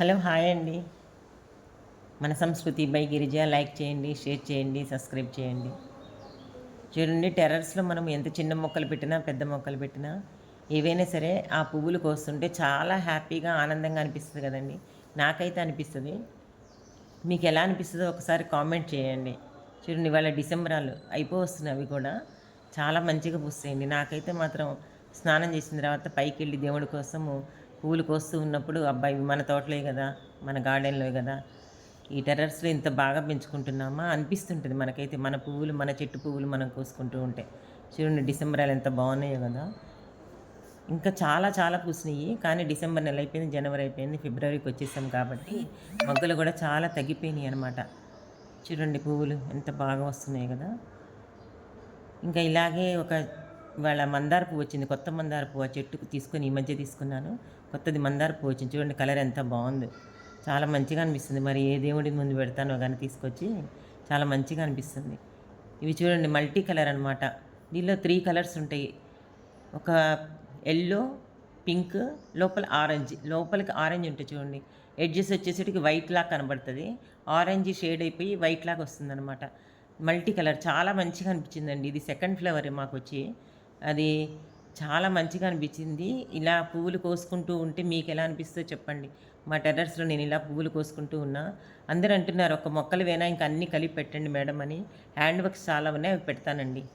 Hello hi అండి. మన సంస్కృతి బై గిరిజ లైక్ చేయండి షేర్ చేయండి సబ్స్క్రైబ్ చేయండి. చూడండి టెర్రస్లో మనం ఎంత చిన్న మొక్కలు పెట్టినా పెద్ద మొక్కలు పెట్టినా ఏవైనా సరే ఆ పువ్వులు కోస్తుంటే చాలా హ్యాపీగా ఆనందంగా అనిపిస్తుంది కదండి. నాకైతే అనిపిస్తుంది. మీకు ఎలా అనిపిస్తుందో ఒకసారి కామెంట్ చేయండి. చూడండి ఇవాళ డిసెంబరాలు అయిపోవస్తున్నాయి అవి కూడా. చాలా మంచిగా పూస్తాయండి. నాకైతే మాత్రం స్నానం చేసిన తర్వాత పైకి వెళ్ళి దేవుడి కోసము పూలు కోస్తూ ఉన్నప్పుడు అబ్బాయి మన తోటలే కదా మన గార్డెన్లో కదా ఈ టెర్రస్లో ఇంత బాగా పెంచుకుంటున్నామా? అనిపిస్తుంటుంది మనకైతే మన పువ్వులు మన చెట్టు పువ్వులు మనం కోసుకుంటూ ఉంటే. చూడండి డిసెంబరాలు ఎంత బాగున్నాయో కదా. ఇంకా చాలా చాలా పూసినాయి. కానీ డిసెంబర్ నెల అయిపోయింది జనవరి అయిపోయింది ఫిబ్రవరికి వచ్చేసాం కాబట్టి మొగ్గలు కూడా చాలా తగ్గిపోయినాయి అనమాట చూడండి పువ్వులు ఎంత బాగా వస్తున్నాయి కదా. ఇంకా ఇలాగే ఒక వాళ్ళ మందార పువ్వు వచ్చింది కొత్త మందార పువ్వు ఆ చెట్టుకు తీసుకొని ఈ మధ్య తీసుకున్నాను. కొత్తది మందార పువ్వు వచ్చింది. చూడండి కలర్ ఎంత బాగుంది. చాలా మంచిగా అనిపిస్తుంది. మరి ఏ దేవుడి ముందు పెడతానో కానీ తీసుకొచ్చి చాలా మంచిగా అనిపిస్తుంది. ఇవి చూడండి మల్టీ కలర్ అనమాట దీనిలో త్రీ కలర్స్ ఉంటాయి. ఒక ఎల్లో పింక్ లోపల ఆరెంజ్. లోపలికి ఆరెంజ్ ఉంటుంది చూడండి. ఎడ్జెస్ వచ్చేసరికి వైట్ లాగా కనబడుతుంది. ఆరెంజ్ షేడ్ అయిపోయి వైట్ లాగా వస్తుంది అనమాట మల్టీ కలర్. చాలా మంచిగా అనిపించిందండి. ఇది సెకండ్ ఫ్లేవర్ మాకు వచ్చి. అది చాలా మంచిగా అనిపించింది. ఇలా పువ్వులు కోసుకుంటూ ఉంటే మీకు ఎలా అనిపిస్తుందో చెప్పండి. మా టెర్రస్లో నేను ఇలా పువ్వులు కోసుకుంటూ ఉన్నా. అందరూ అంటున్నారు ఒక మొక్కలు వేనా? ఇంకా అన్నీ కలిపి పెట్టండి మేడం అని. హ్యాండ్ వర్క్స్ చాలా ఉన్నాయి అవి పెడతానండి.